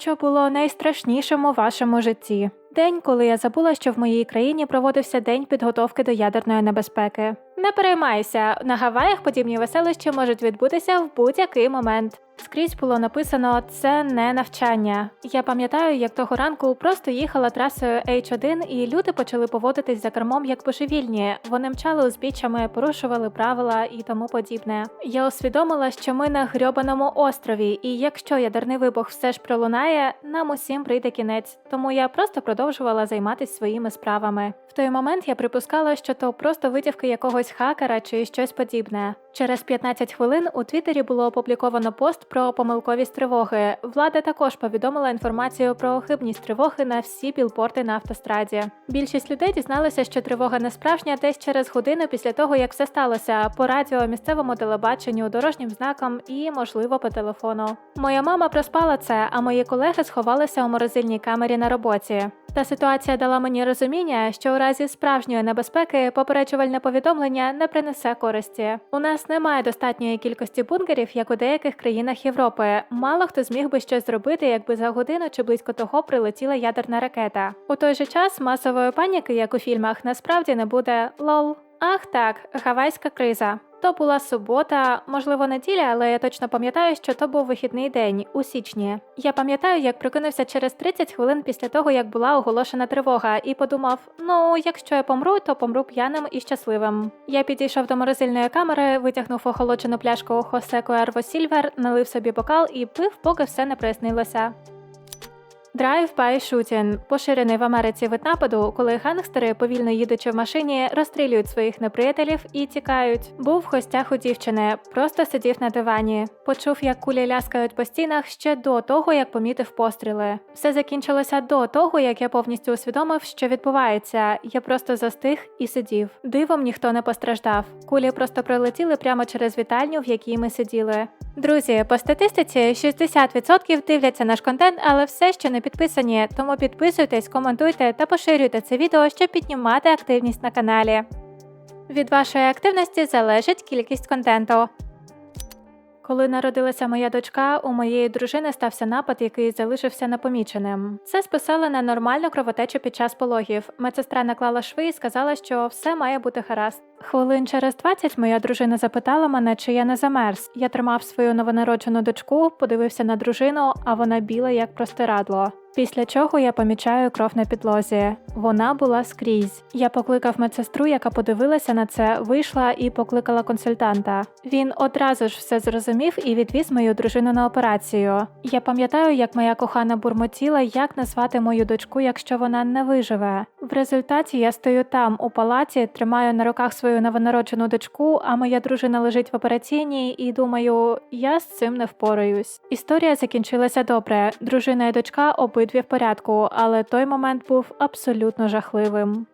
Що було найстрашнішим у вашому житті? День, коли я забула, що в моїй країні проводився день підготовки до ядерної небезпеки. Не переймайся, на Гаваях подібні веселища можуть відбутися в будь-який момент. Скрізь було написано це не навчання. Я пам'ятаю, як того ранку просто їхала трасою H1 і люди почали поводитись за кермом як божевільні. Вони мчали узбіччями, порушували правила і тому подібне. Я усвідомила, що ми на грьобаному острові, і якщо ядерний вибух все ж пролунає, нам усім прийде кінець. Тому я просто продовжувала займатися своїми справами. В той момент я припускала, що то просто витівки якогось хакера чи щось подібне. Через 15 хвилин у Твіттері було опубліковано пост про помилковість тривоги. Влада також повідомила інформацію про хибність тривоги на всі білборди на автостраді. Більшість людей дізналися, що тривога не справжня десь через годину після того, як все сталося по радіо, місцевому телебаченню, дорожнім знакам і, можливо, по телефону. Моя мама проспала це, а мої колеги сховалися у морозильній камері на роботі. Та ситуація дала мені розуміння, що у разі справжньої небезпеки попереджувальне повідомлення не принесе користі. У нас немає достатньої кількості бункерів, як у деяких країнах Європи. Мало хто зміг би щось зробити, якби за годину чи близько того прилетіла ядерна ракета. У той же час масової паніки, як у фільмах, насправді не буде лол. Ах так, гавайська криза. То була субота, можливо, неділя, але я точно пам'ятаю, що то був вихідний день у січні. Я пам'ятаю, як прокинувся через 30 хвилин після того, як була оголошена тривога, і подумав: ну, якщо я помру, то помру п'яним і щасливим. Я підійшов до морозильної камери, витягнув охолоджену пляшку Хосе Куерво Сільвер, налив собі бокал і пив, поки все не прояснилося. Drive-by shooting – поширений в Америці вид нападу, коли гангстери, повільно їдучи в машині, розстрілюють своїх неприятелів і тікають. Був в гостях у дівчини, просто сидів на дивані. Почув, як кулі ляскають по стінах ще до того, як помітив постріли. Все закінчилося до того, як я повністю усвідомив, що відбувається. Я просто застиг і сидів. Дивом ніхто не постраждав. Кулі просто пролетіли прямо через вітальню, в якій ми сиділи. Друзі, по статистиці 60% дивляться наш контент, але все ще не підписані. Тому підписуйтесь, коментуйте та поширюйте це відео, щоб піднімати активність на каналі. Від вашої активності залежить кількість контенту. Коли народилася моя дочка, у моєї дружини стався напад, який залишився непоміченим. Це списали на нормальну кровотечу під час пологів. Медсестра наклала шви і сказала, що все має бути гаразд. Хвилин через 20 моя дружина запитала мене, чи я не замерз. Я тримав свою новонароджену дочку, подивився на дружину, а вона біла як простирадло. Після чого я помічаю кров на підлозі. Вона була скрізь. Я покликав медсестру, яка подивилася на це, вийшла і покликала консультанта. Він одразу ж все зрозумів і відвіз мою дружину на операцію. Я пам'ятаю, як моя кохана бурмотіла, як назвати мою дочку, якщо вона не виживе. В результаті я стою там, у палаті, тримаю на руках свою новонароджену дочку, а моя дружина лежить в операційній, і думаю, я з цим не впораюсь. Історія закінчилася добре. Дружина і дочка обидві в порядку, але той момент був абсолютно жахливим.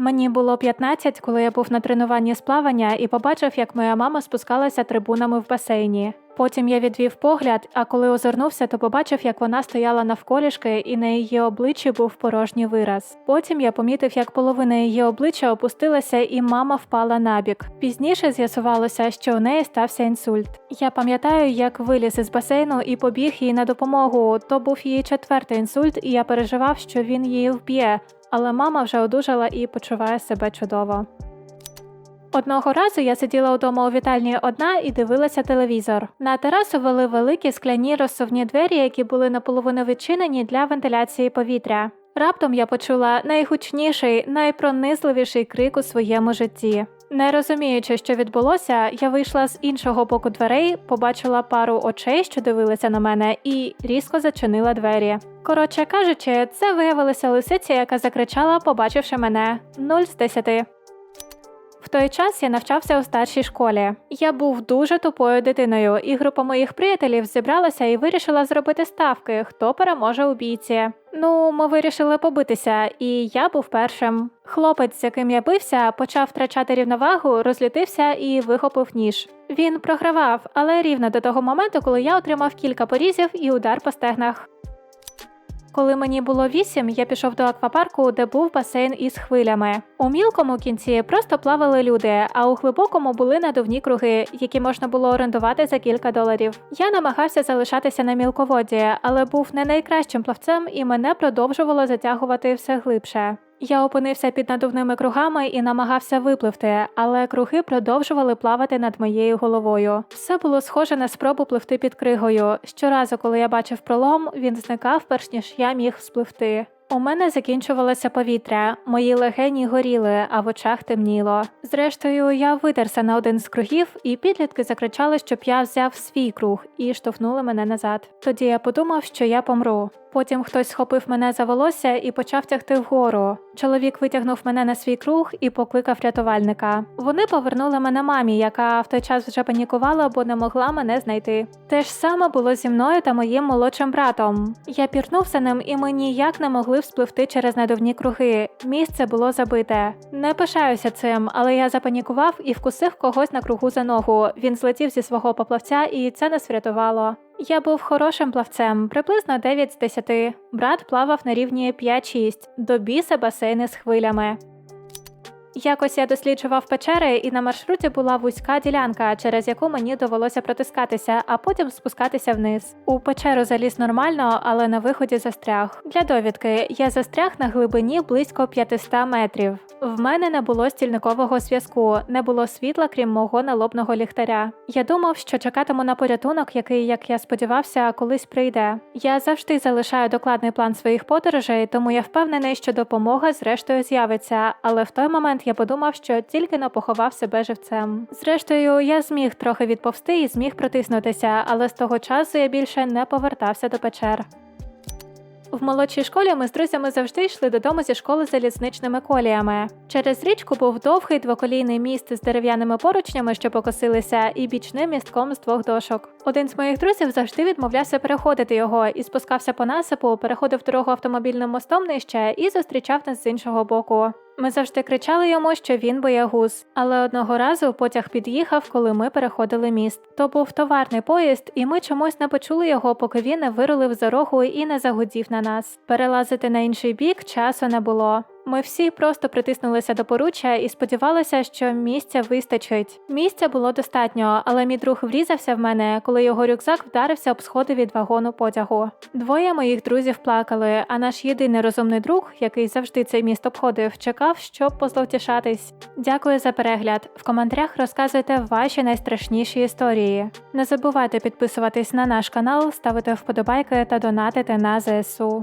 Мені було 15, коли я був на тренуванні з плавання і побачив, як моя мама спускалася трибунами в басейні. Потім я відвів погляд, а коли озирнувся, то побачив, як вона стояла навколішки, і на її обличчі був порожній вираз. Потім я помітив, як половина її обличчя опустилася, і мама впала набік. Пізніше з'ясувалося, що у неї стався інсульт. Я пам'ятаю, як виліз із басейну і побіг їй на допомогу. То був її четвертий інсульт, і я переживав, що він її вб'є. Але мама вже одужала і почуває себе чудово. Одного разу я сиділа вдома у вітальні одна і дивилася телевізор. На терасу вели великі скляні розсувні двері, які були наполовину відчинені для вентиляції повітря. Раптом я почула найгучніший, найпронизливіший крик у своєму житті. Не розуміючи, що відбулося, я вийшла з іншого боку дверей, побачила пару очей, що дивилися на мене, і різко зачинила двері. Коротше кажучи, це виявилася лисиця, яка закричала, побачивши мене нуль з 10. В той час я навчався у старшій школі. Я був дуже тупою дитиною, і група моїх приятелів зібралася і вирішила зробити ставки, хто переможе у бійці. Ну, ми вирішили побитися, і я був першим. Хлопець, з яким я бився, почав втрачати рівновагу, розлютився і вихопив ніж. Він програвав, але рівно до того моменту, коли я отримав кілька порізів і удар по стегнах. Коли мені було вісім, я пішов до аквапарку, де був басейн із хвилями. У мілкому кінці просто плавали люди, а у глибокому були надувні круги, які можна було орендувати за кілька доларів. Я намагався залишатися на мілководі, але був не найкращим плавцем, і мене продовжувало затягувати все глибше. Я опинився під надувними кругами і намагався випливти, але круги продовжували плавати над моєю головою. Все було схоже на спробу пливти під кригою. Щоразу, коли я бачив пролом, він зникав, перш ніж я міг спливти. У мене закінчувалося повітря, мої легені горіли, а в очах темніло. Зрештою, я видерся на один з кругів, і підлітки закричали, щоб я взяв свій круг і штовхнули мене назад. Тоді я подумав, що я помру. Потім хтось схопив мене за волосся і почав тягти вгору. Чоловік витягнув мене на свій круг і покликав рятувальника. Вони повернули мене мамі, яка в той час вже панікувала, бо не могла мене знайти. Те ж саме було зі мною та моїм молодшим братом. Я пірнув за ним, і ми ніяк не могли вспливти через надувні круги. Місце було забите. Не пишаюся цим, але я запанікував і вкусив когось на кругу за ногу. Він злетів зі свого поплавця, і це нас врятувало. Я був хорошим плавцем, приблизно 9 з 10. Брат плавав на рівні 5-6, до біса басейни з хвилями. Якось я досліджував печери, і на маршруті була вузька ділянка, через яку мені довелося протискатися, а потім спускатися вниз. У печеру заліз нормально, але на виході застряг. Для довідки я застряг на глибині близько 500 метрів. В мене не було стільникового зв'язку, не було світла, крім мого налобного ліхтаря. Я думав, що чекатиму на порятунок, який, як я сподівався, колись прийде. Я завжди залишаю докладний план своїх подорожей, тому я впевнений, що допомога зрештою з'явиться. Але в той момент я подумав, що тільки не поховав себе живцем. Зрештою, я зміг трохи відповсти і зміг протиснутися, але з того часу я більше не повертався до печер. В молодшій школі ми з друзями завжди йшли додому зі школи залізничними коліями. Через річку був довгий двоколійний міст з дерев'яними поручнями, що покосилися, і бічним містком з двох дошок. Один з моїх друзів завжди відмовлявся переходити його і спускався по насипу, переходив дорогу автомобільним мостом нижче і зустрічав нас з іншого боку. Ми завжди кричали йому, що він боягуз, але одного разу потяг під'їхав, коли ми переходили міст. То був товарний поїзд, і ми чомусь не почули його, поки він не вирулив за рогу і не загудів на нас. Перелазити на інший бік часу не було. Ми всі просто притиснулися до поруччя і сподівалися, що місця вистачить. Місця було достатньо, але мій друг врізався в мене, коли його рюкзак вдарився об сходи від вагону потягу. Двоє моїх друзів плакали, а наш єдиний розумний друг, який завжди цей міст обходив, чекав, щоб позловтішатись. Дякую за перегляд. В коментарях розказуйте ваші найстрашніші історії. Не забувайте підписуватись на наш канал, ставити вподобайки та донатити на ЗСУ.